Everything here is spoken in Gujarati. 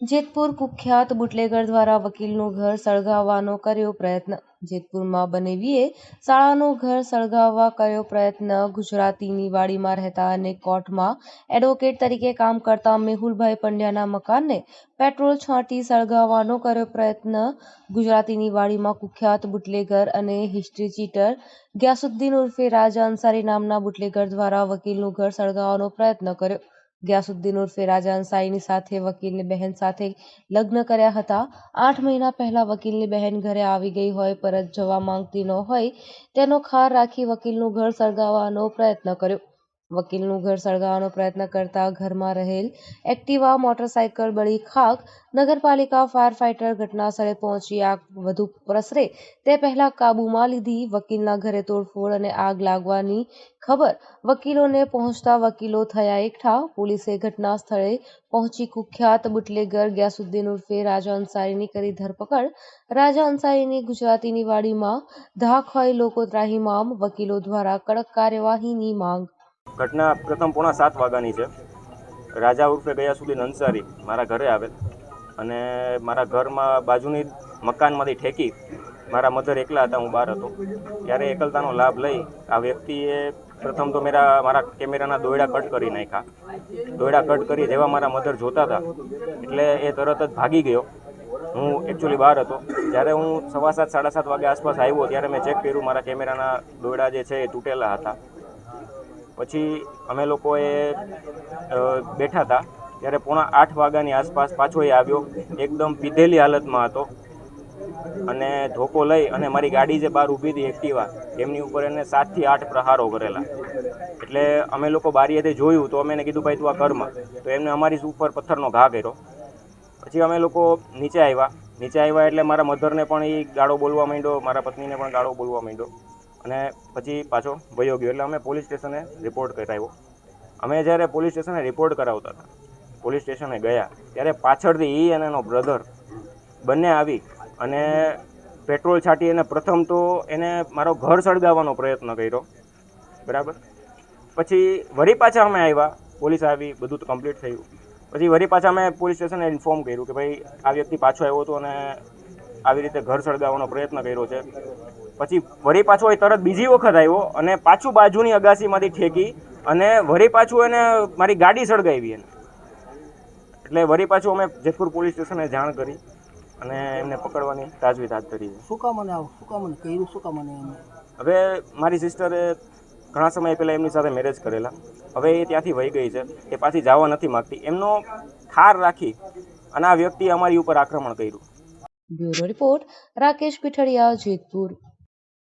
જેતપુર કુખ્યાત બુટલેગર દ્વારા વકીલનું ઘર સળગાવવાનો કર્યો પ્રયત્ન. જેતપુરમાં બનેવીએ શાળાનું ઘર સળગાવવા કર્યો પ્રયત્ન. ગુજરાતીની વાડીમાં રહેતા અને કોર્ટમાં એડવોકેટ તરીકે કામ કરતા મેહુલભાઈ પંડ્યાના મકાનને પેટ્રોલ છાંટી સળગાવવાનો કર્યો પ્રયત્ન. ગુજરાતીની વાડીમાં કુખ્યાત બુટલેગર અને હિસ્ટ્રી ચીટર ગ્યાસુદ્દીન ઉર્ફે રાજા અંસારી નામના બુટલેગર દ્વારા વકીલનું ઘર સળગાવવાનો પ્રયત્ન કર્યો. ગ્યાસુદ્દીન ઉર્ફે રાજા અંસારીની સાથે, વકીલની બહેન સાથે લગ્ન કર્યા હતા. આઠ મહિના પહેલા વકીલની બહેન ઘરે આવી ગઈ હોય, પરત જવા માંગતી ન હોય, તેનો ખાર રાખી વકીલનું ઘર સળગાવવાનો પ્રયત્ન કર્યો. વકીલનું ઘર સળગાવવાનો પ્રયત્ન કરતા ઘરમાં રહેલ એક્ટિવા મોટરસાયકલ બળી ખાક નગરપાલિકા ફાયર ફાઈટર ઘટનાસ્થળે પહોંચી આગ વધુ પ્રસરે તે પહેલા કાબૂમાં લીધી વકીલના ઘરે તોડફોડ અને આગ લાગવાની ખબર. વકીલોને પહોંચતા વકીલો થયા એકઠા. પોલીસે ઘટના સ્થળે પહોંચી કુખ્યાત બુટલેગર ગ્યાસુદ્દીન ઉર્ફે રાજા અંસારીની કરી ધરપકડ. રાજા અંસારીની ગુજરાતીની વાડીમાં ધાક હોય લોકો ત્રાહિમામ. વકીલો દ્વારા કડક કાર્યવાહીની માંગ ઘટના પ્રથમ પોણા સાત વાગ્યાની છે. રાજા ઉર્ફે ગયા સુધી અંસારી મારા ઘરે આવેલ અને મારા ઘરમાં બાજુની મકાનમાંથી ઠેકી મારા મધર એકલા હતા, હું બહાર હતો. ત્યારે એકલતાનો લાભ લઈ આ વ્યક્તિએ પ્રથમ તો મેરા, મારા કેમેરાના દોયડા કટ કરી નાખ્યા. દોયડા કટ કરી જેવા મારા મધર જોતા હતા. એટલે એ તરત જ ભાગી ગયો. હું એકચ્યુઅલી બહાર હતો. જ્યારે હું સવા સાત, સાડા સાત વાગે આસપાસ આવ્યો, ત્યારે મેં ચેક કર્યું, મારા કેમેરાના દોયડા જે છે એ તૂટેલા હતા. પછી અમે લોકોએ બેઠા હતા ત્યારે પોણા આઠ વાગ્યાની આસપાસ પાછો એ આવ્યો, એકદમ પીધેલી હાલતમાં હતો. અને ધોકો લઈ અને મારી ગાડી જે બહાર ઊભી હતી એક્ટિવા, એમની ઉપર એને સાતથી આઠ પ્રહારો કરેલા. એટલે અમે લોકો બારીએથી જોયું તો અમે એને કીધું, ભાઈ, તું આ કર્મ તો એમને અમારી ઉપર પથ્થરનો ઘા કર્યો. પછી અમે લોકો નીચે આવ્યા. નીચે આવ્યા એટલે મારા મધરને પણ એ ગાળો બોલવા માંડ્યો, મારા પત્નીને પણ ગાળો બોલવા માંડ્યો. અને પછી પાછો વયો ગયો. એટલે અમે પોલીસ સ્ટેશને રિપોર્ટ કરાવ્યો. અમે જ્યારે પોલીસ સ્ટેશને રિપોર્ટ કરાવતા હતા, પોલીસ સ્ટેશને ગયા, ત્યારે પાછળથી એ અને એનો બ્રધર બંને આવી અને પેટ્રોલ છાંટી એને પ્રથમ તો એને મારો ઘર સળગાવવાનો પ્રયત્ન કર્યો. બરાબર? પછી વળી પાછા અમે આવ્યા, પોલીસ આવી, બધું કમ્પ્લીટ થયું. પછી વળી પાછા અમે પોલીસ સ્ટેશને ઇન્ફોર્મ કર્યું કે ભાઈ આ વ્યક્તિ પાછો આવ્યો હતો અને આવી રીતે ઘર સળગાવવાનો પ્રયત્ન કર્યો છે. પછી વળી પાછો એ તરત બીજી વખત આવ્યો અને પાછું બાજુની અગાસીમાંથી ઠેકી અને વળી પાછું એને મારી ગાડી સળગાવી એને. એટલે વળી પાછું અમે જેતપુર પોલીસ સ્ટેશને જાણ કરી અને એમને પકડવાની તાજવીજ હાથ ધરી છે. શું કામ મને આવું શું કામ મને કર્યું? શું કામ મને હવે મારી સિસ્ટરે ઘણા સમય પહેલાં એમની સાથે મેરેજ કરેલા. હવે એ ત્યાંથી વહી ગઈ છે. એ પાછી જવા નથી માગતી. એમનો ઠાર રાખી અને આ વ્યક્તિએ અમારી ઉપર આક્રમણ કર્યું. Bureau report Rakesh Pithadiya Jetpur.